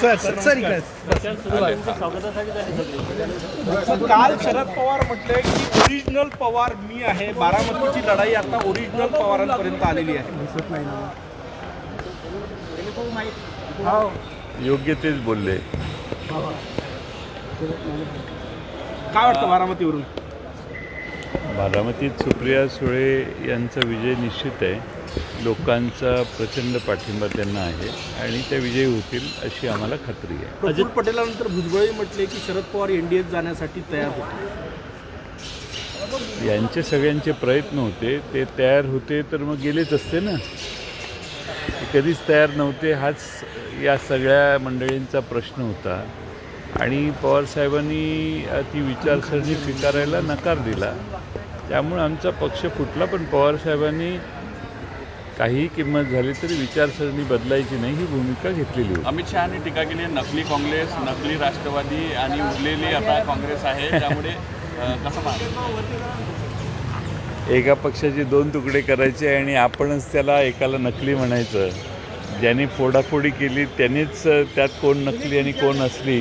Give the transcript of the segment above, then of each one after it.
Sir sir इकडे. काल शरद पवार म्हटले की ओरिजिनल पवार मी आहे. बारामतीची लढाई आता ओरिजिनल पवारांपर्यंत आलेली आहे. योग्य तेच बोलले. काय वाटतं बारामतीवरून? बारामतीत सुप्रिया सुळे यांचा विजय निश्चित आहे. लोकांचा प्रचंड पाठिंबा त्यांना आहे आणि त्या विजयी होतील अशी आम्हाला खात्री आहे. प्रफुल्ल पटेलानंतर भुजबळही म्हटले की शरद पवार एनडीएत जाण्यासाठी तयार होते. यांचे सगळ्यांचे प्रयत्न होते ते तयार होते तर मग गेलेच असते ना. ते कधीच तयार नव्हते हाच या सगळ्या मंडळींचा प्रश्न होता. आणि पवारसाहेबांनी ती विचारसरणी स्वीकारायला नकार दिला. त्यामुळे आमचा पक्ष फुटला पण पवारसाहेबांनी काहीही किंमत झाली तरी विचारसरणी बदलायची नाही ही भूमिका घेतलेली होती. अमित शहानी टीका केली नकली काँग्रेस नकली राष्ट्रवादी आणि उरलेली आता काँग्रेस आहे त्यामुळे कसं एका पक्षाचे दोन तुकडे करायचे आणि आपणच त्याला एकाला नकली म्हणायचं. ज्यांनी फोडाफोडी केली त्यांनीच त्यात कोण नकली आणि कोण असली.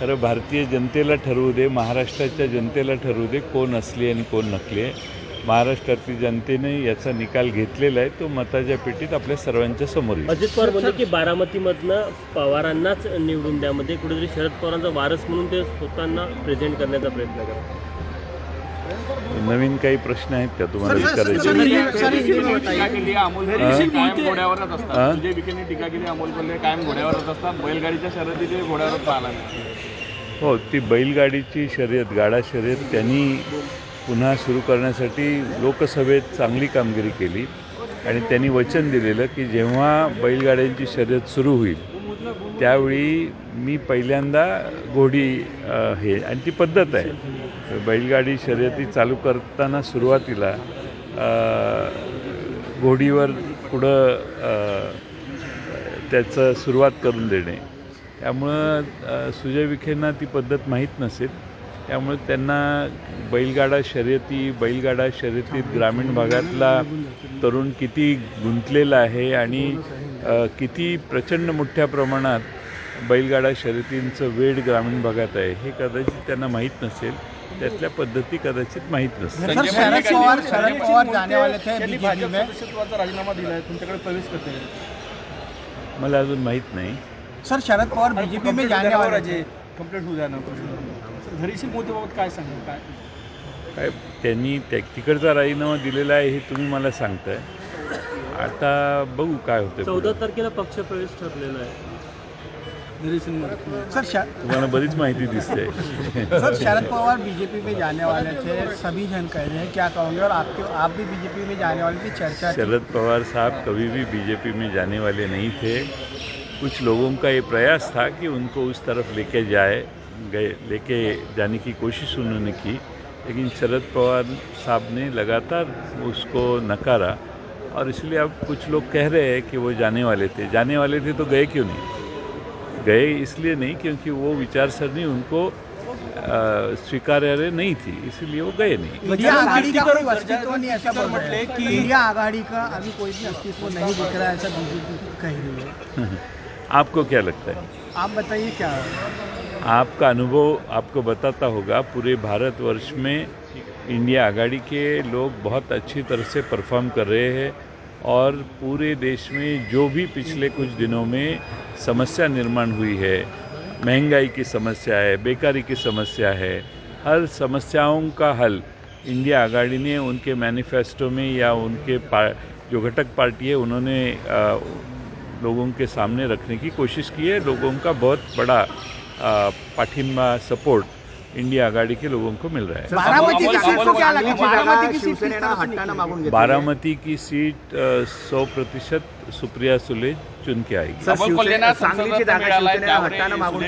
खरं भारतीय जनतेला ठरवू दे महाराष्ट्राच्या जनतेला ठरवू दे कोण असली आणि कोण नकली आहे. महाराष्ट्रातील जनतेने याचा निकाल घेतलेला आहे. तो मताच्या पेटीत आपल्या सर्वांच्या समोर येईल. अजित पवार म्हणले की बारामतीमधनं पवारांनाच निवडून द्यामध्ये कुठेतरी शरद पवारांचा वारस म्हणून ते स्वतःना प्रेझेंट करण्याचा प्रयत्न करतात. नवीन काही प्रश्न आहेत का तुम्हाला विचारायचे? हा? हा? हो ती बैलगाडीची शर्यत गाडा शर्यत त्यांनी पुन्हा सुरू करण्यासाठी लोकसभेत चांगली कामगिरी केली आणि त्यांनी वचन दिलेलं की जेव्हा बैलगाड्यांची शर्यत सुरू होईल त्यावेळी मी पहिल्यांदा घोडी हे आणि ती पद्धत आहे. बैलगाडी शर्यती चालू करताना सुरुवातीला घोडीवर पुढं त्याचं सुरुवात करून देणे. त्यामुळं सुजय विखेंना ती पद्धत माहीत नसेल. त्यामुळे त्यांना बैलगाडा शर्यती बैलगाडा शर्यतीत ग्रामीण भागातला तरुण किती गुंतलेला आहे आणि किती प्रचंड मोठ्या प्रमाणात बैलगाडा शर्यतींचं वेळ ग्रामीण भागात आहे हे कदाचित त्यांना माहीत नसेल. त्यातल्या पद्धती कदाचित माहीत नसतील. सर संजय शरद मंडलिक पवार यांनी- शरद पवार जाने वाले थे त्यांनी बीजेपी भाजप में सदस्यत्वाचा राजीनामा दिलाय तुमच्याकडे प्रवेश करते मला अजून माहीत नाही. सर शरद पवार बीजेपी में जाने वाले थे कंप्लीट होऊ द्या धैर्यशील मोदीबाबत काय सांगाल? काय? काय त्यांनी त्या तिकडचा राजीनामा दिलेला आहे हे तुम्ही मला सांगताय. आता बघू काय होतं चौदा तारखेला पक्षप्रवेश ठरलेला आहे. सर श- तुम्हाला बरीच माहिती दिसते. सर शरद पवार बीजेपी में जाने वाले थे सभी जन कह रहे हैं क्या कहोगे और आपके आप भी बीजेपी में जाने वाले की चर्चा शरद पवार साहब कभी भी बीजेपी में जाने वाले नहीं थे। कुछ लोगों का ये प्रयास था कि उनको उस तरफ लेके जाए। गए लेके जाने की कोशिश उन्होंने की लेकिन शरद पवार साहब ने लगातार उसको नकारा और इसलिए अब कुछ लोग कह रहे हैं कि वो जाने वाले थे। जाने वाले थे तो गए क्यों नहीं? गए इसलिए नहीं क्योंकि वो विचारसरणी उनको स्वीकार्य नहीं थी इसीलिए वो गए नहीं। इंडिया आघाड़ी का कोई अस्तित्व नहीं ऐसा बोल रहे कि इंडिया आघाड़ी का अभी कोई भी अस्तित्व नहीं दिख रहा है ऐसा बीजेपी कह रही है। आपको क्या लगता है? आप बताइए क्या? आपका अनुभव आपको बताता होगा पूरे भारतवर्ष में इंडिया आगाड़ी के लोग बहुत अच्छी तरह से परफॉर्म कर रहे हैं और पूरे देश में जो भी पिछले कुछ दिनों में समस्या निर्माण हुई है महँगाई की समस्या है बेकारी की समस्या है हर समस्याओं का हल इंडिया आगाड़ी ने उनके मैनिफेस्टो में या उनके जो घटक पार्टी है उन्होंने अ, लोगों के सामने रखने की कोशिश की है। लोगों का बहुत बड़ा पाठिंबा सपोर्ट इंडिया आघाड़ी के लोगों को मिल रहा है. बारामती की सीट को क्या लगा बारामती की सीट से निकली? बारामती की सीट सौ प्रतिशत सुप्रिया सुले चुन के आएगी. सुजय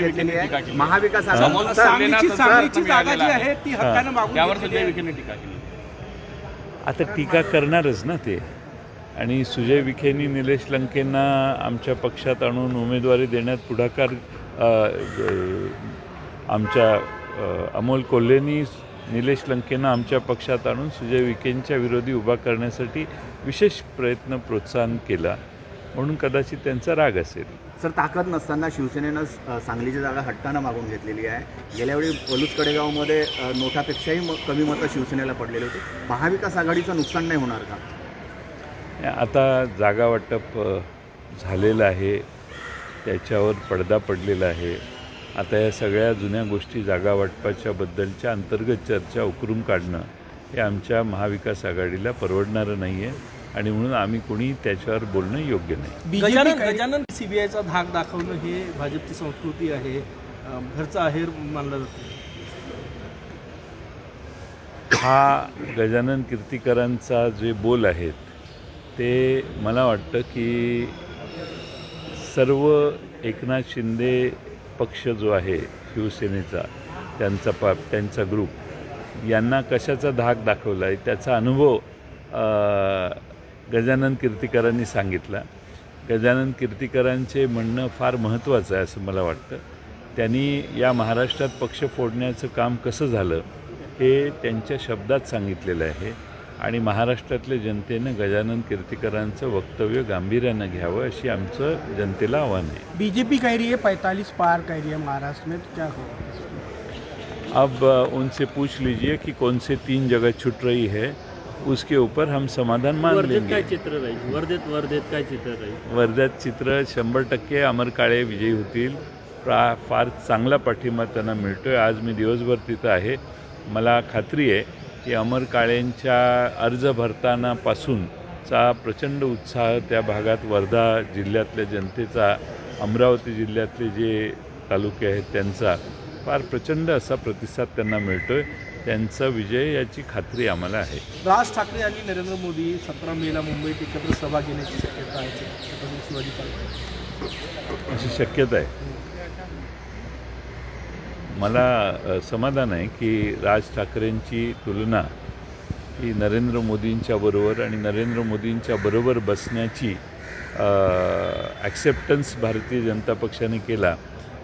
विखेंनी टीका केली. महाविकास सांगलीची जागा जी आहे ती मागून त्यावर घेतलेली सुजय आहे. विखेंनी टीका केली. आता टीका करणारच ना ते. आणि सुजय विखेंनी निलेश लंकेंना आमच्या पक्षात आणून उमेदवारी देण्यात पुढाकार आमच्या अमोल कोल्हेंनी निलेश लंकेंना आमच्या पक्षात आणून सुजय विखेंच्या विरोधी उभा करण्यासाठी विशेष प्रयत्न प्रोत्साहन केला. म्हणून कदाचित त्यांचा राग असेल. सर ताकद नसताना शिवसेनेनं सांगलीची जागा हट्टानं मागून घेतलेली आहे. गेल्यावेळी पलूस कडेगावमध्ये नोटापेक्षाही म- कमी मतं शिवसेनेला पडलेली होती. महाविकास आघाडीचं नुकसान नाही होणार का? आता जागा वाटप झालेलं आहे. त्याच्यावर पडदा पडलेला आहे. आता या सगळ्या जुन्या गोष्टी जागा वाटपाच्या बद्दलच्या अंतर्गत चर्चा उकरून काढणं हे आमच्या महाविकास आघाडीला परवडणारं नाही आहे आणि म्हणून आम्ही कोणी त्याच्यावर बोलणं योग्य नाही. गजानन गजानन सीबीआयचा धाक दाखवणं हे भाजपची संस्कृती आहे. घरचा आहेर मानला जातो. हा गजानन कीर्तिकरांचा जे बोल आहेत ते मला वाटतं की सर्व एकनाथ शिंदे पक्ष जो आहे शिवसेनेचा त्यांचा पा त्यांचा ग्रुप यांना कशाचा धाक दाखवला आहे त्याचा अनुभव गजानन कीर्तिकरांनी सांगितला. गजानन कीर्तिकरांचे म्हणणं फार महत्त्वाचं आहे असं मला वाटतं. त्यांनी या महाराष्ट्रात पक्ष फोडण्याचं काम कसं झालं हे त्यांच्या शब्दात सांगितलेलं आहे. आणि महाराष्ट्रातल्या जनतेनं गजानन कीर्तिकरांचं वक्तव्य गांभीर्यानं घ्यावं अशी आमचं जनतेला आव्हान आहे. बीजेपी कह रही है पैंतालीस पार कह रही है महाराष्ट्र में तो क्या होगा अब उनसे पूछ लीजिए कि कौन से तीन जगह छूट रही है उसके ऊपर हम समाधान मान वर्धेत लेंगे। काय चित्र राहील वर्धेत वर्धेत काय चित्र राहील वर्ध्यात चित्र शंभर टक्के अमर काळे विजयी होतील प्रा फार चांगला पाठिंबा त्यांना मिळतो आहे आज मी दिवसभर तिथं आहे मला खात्री आहे की अमर काळेंच्या अर्ज भरतानापासूनचा प्रचंड उत्साह त्या भागात वर्धा जिल्ह्यातल्या जनतेचा अमरावती जिल्ह्यातले जे तालुके आहेत त्यांचा. फार प्रचंड असा प्रतिसाद त्यांना मिळतो आहे त्यांचा विजय याची खात्री आम्हाला आहे. राज ठाकरे आणि नरेंद्र मोदी सतरा मेला मुंबईत एकत्र सभा घेण्याची शक्यता आहे. अशी शक्यता आहे. मला समाधान आहे की राज ठाकरेंची तुलना ही नरेंद्र मोदींच्या बरोबर आणि नरेंद्र मोदींच्या बरोबर बसण्याची ॲक्सेप्टन्स भारतीय जनता पक्षाने केला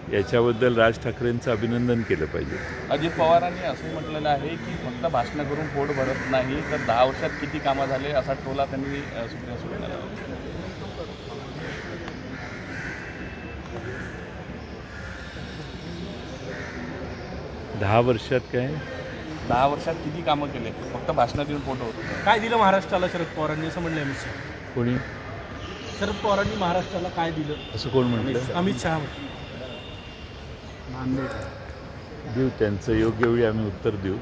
याच्याबद्दल राज ठाकरेंचं अभिनंदन केलं पाहिजे. अजित पवारांनी असं म्हटलेलं आहे की फक्त भाषणं करून पोट भरत नाही तर दहा वर्षात किती कामं झाले असा टोला त्यांनी अ, सुप्रिया सुळेंना दहा वर्षात काय? दहा वर्षात किती कामं केले? फक्त भाषणात येऊन पोट होतं. काय दिलं महाराष्ट्राला शरद पवारांनी असं म्हणलं अमित शहा? कोणी? शरद पवारांनी महाराष्ट्राला काय दिलं? असं कोण म्हटलं? अमित शहा. देऊ त्यांचं योग्य वेळी आम्ही उत्तर देऊ.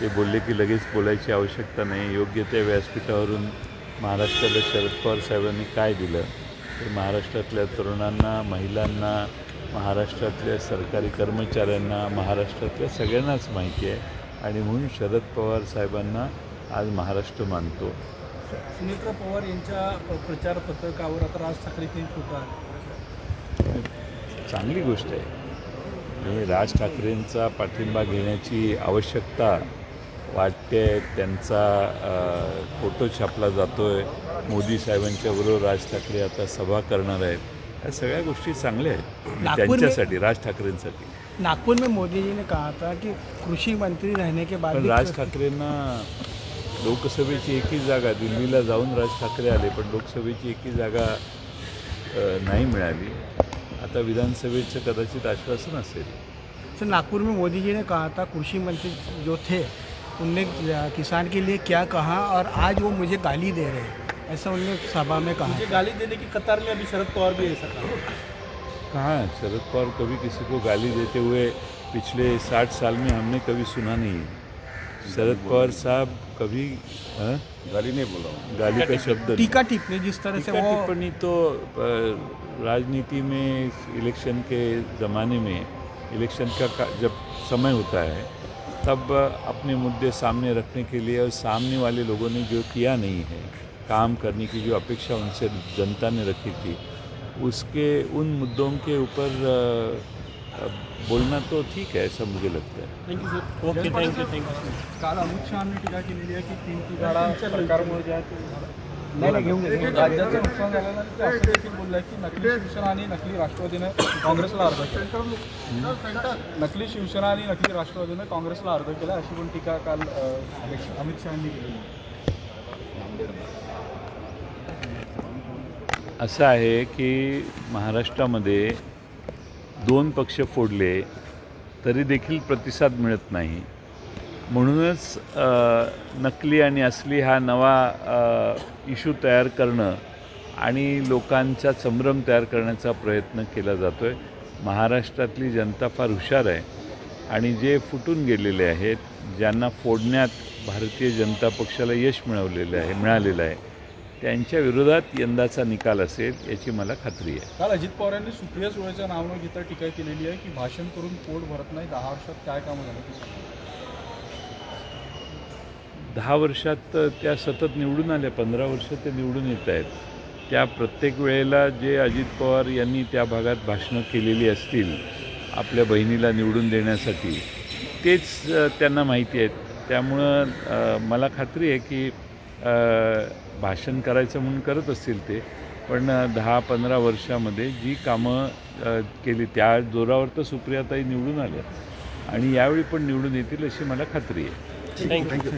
ते बोलले की लगेच बोलायची आवश्यकता नाही. योग्य त्या व्यासपीठावरून महाराष्ट्राला शरद पवार साहेबांनी काय दिलं? ते महाराष्ट्रातल्या तरुणांना महिलांना महाराष्ट्रातल्या सरकारी कर्मचाऱ्यांना महाराष्ट्रातल्या सगळ्यांनाच माहिती आहे. आणि म्हणून शरद पवार साहेबांना आज महाराष्ट्र मानतो. सुनेत्रा पवार यांच्या प्रचार पत्रकावर आता राज ठाकरे चांगली गोष्ट आहे. आणि राज ठाकरेंचा पाठिंबा घेण्याची आवश्यकता वाटते त्यांचा फोटो छापला जातो आहे मोदी साहेबांच्या बरोबर राज ठाकरे आता सभा करणार आहेत. ह्या सगळ्या गोष्टी चांगल्या आहेत. आणि नागपूर में- त्यांच्यासाठी राज ठाकरेंसाठी. नागपुर में मोदी जी ने कहा था कि कृषी मंत्री रहने के बाद पण भी राज ठाकरेंना लोकसभेची एकही जागा दिल्लीला जाऊन राज ठाकरे आले पण लोकसभेची एकही जागा अ, नाही मिळाली. आता विधानसभेचं कदाचित आश्वासन असेल. सर नागपुर में मोदी जी ने कहा था कृषी मंत्री जो थे उनने किसान के लिए क्या कहा और आज वो मुझे गाली दे रहे हैं। ऐसा उन्होंने सभा में कहा। मुझे गाली देने की कतार में अभी शरद पवार भी ऐसा कहा। कहाँ शरद पवार कभी किसी को गाली देते हुए पिछले साठ साल में हमने कभी सुना नहीं शरद पवार साहब कभी हाँ? गाली नहीं बोला गाली का शब्द टीका टिप्पणी जिस तरह से वो टिप्पणी तो राजनीति में इलेक्शन के ज़माने में इलेक्शन का का- जब समय होता है तब अपने मुद्दे सामने रखने के लिए और सामने वाले लोगों ने जो किया नहीं है काम करने की जो अपेक्षा उनसे जनता ने रखी थी उसके उन मुद्दों के ऊपर बोलना तो ठीक है ऐसा मुझे लगता है। Thank you sir okay thank you thank you काल अमित शहानी टीका केलेली आहे की तीन तुगाडा सरकारमुळे जे आहे राज्याचं नुकसान झालेलं असं देखील बोललं की नकली शिवसेना आणि नकली राष्ट्रवादीने काँग्रेसला अर्ज़ केला नकली शिवसेना आणि नकली राष्ट्रवादीने काँग्रेसला अर्ज़ केला अशी पण टीका काल अमित शहानी केली असं आहे की महाराष्ट्रामध्ये दोन पक्ष फोडले तरी देखील प्रतिसाद मिळत नाही. म्हणूनच नकली आणि असली हा नवा इशू तयार करणं आणि लोकांचा संभ्रम तयार करण्याचा प्रयत्न केला जातो आहे महाराष्ट्रातली जनता फार हुशार आहे आणि जे फुटून गेलेले आहेत ज्यांना फोडण्यात भारतीय जनता पक्षाला यश मिळवलेलं आहे मिळालेलं आहे त्यांच्या विरोधात यंदाचा निकाल असेल याची मला खात्री आहे. काल अजित पवार यांनी सुप्रिया सुळेचं नाव न घेता टीका केलेली आहे की भाषण करून पोट भरत नाही दहा वर्षात काय कामं झालं. दहा वर्षात त्या सतत निवडून आल्या पंधरा वर्ष ते निवडून येत आहेत. त्या प्रत्येक वेळेला जे अजित पवार यांनी त्या भागात भाषणं केलेली असतील आपल्या बहिणीला निवडून देण्यासाठी तेच त्यांना माहिती आहेत. त्यामुळं मला खात्री आहे की भाषण करायचं म्हणून करत असतील ते पण दहा पंधरा वर्षामध्ये जी कामं केली त्या जोरावर तर सुप्रियाताई निवडून आल्या. आणि यावेळी पण निवडून येतील अशी मला खात्री आहे. थँक्यू